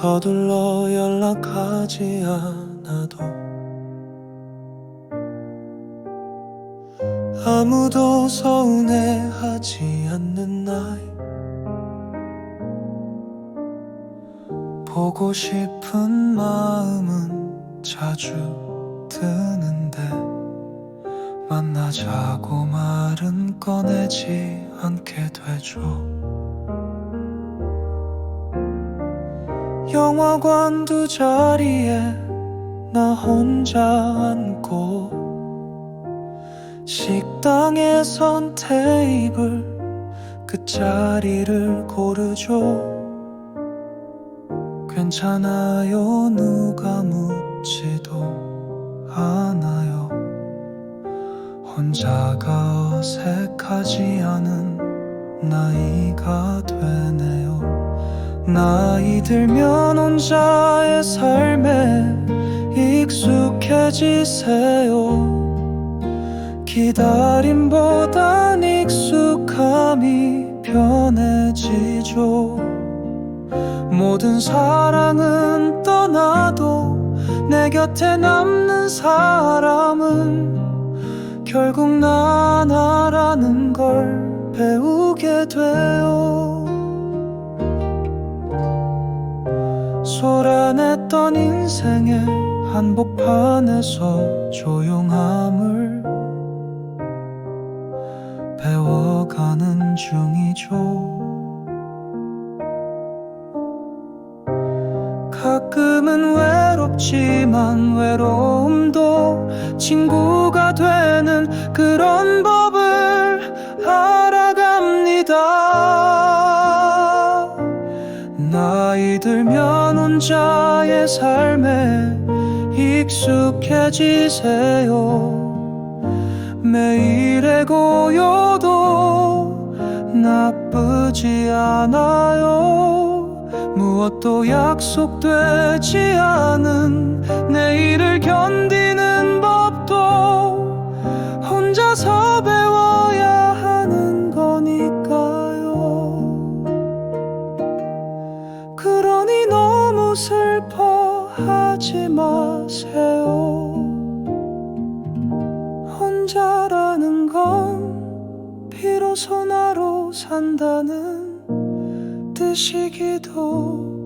서둘러 연락하지 않아도 아무도 서운해하지 않는 나이. 보고 싶은 마음은 자주 드는데 만나자고 말은 꺼내지 않게 되죠 영화관 두 자리에 나 혼자 앉고 식당에선 테이블 그 자리를 고르죠. 괜찮아요? 누가 묻지도 않아요. 혼자가 어색하지 않은 나이가 되네요 나이 들면 혼자의 삶에 익숙해지세요. 기다림보단 익숙함이 편해지죠. 모든 사랑은 떠나도 내 곁에 남는 사람은 결국 나 나라는 걸 배우게 돼요 소란했던 인생의 한복판에서 조용함을 배워가는 중이죠. 가끔은 외롭지만 외로움도 친구가 되는 그런 법을 알아갑니다. 나이 들면 혼자의 삶에 익숙해지세요. 매일의 고요도 나쁘지 않아요. 무엇도 약속되지 않은 내일을 견디는 하지 마세요. 혼자라는 건 비로소 나로 산다는 뜻이기도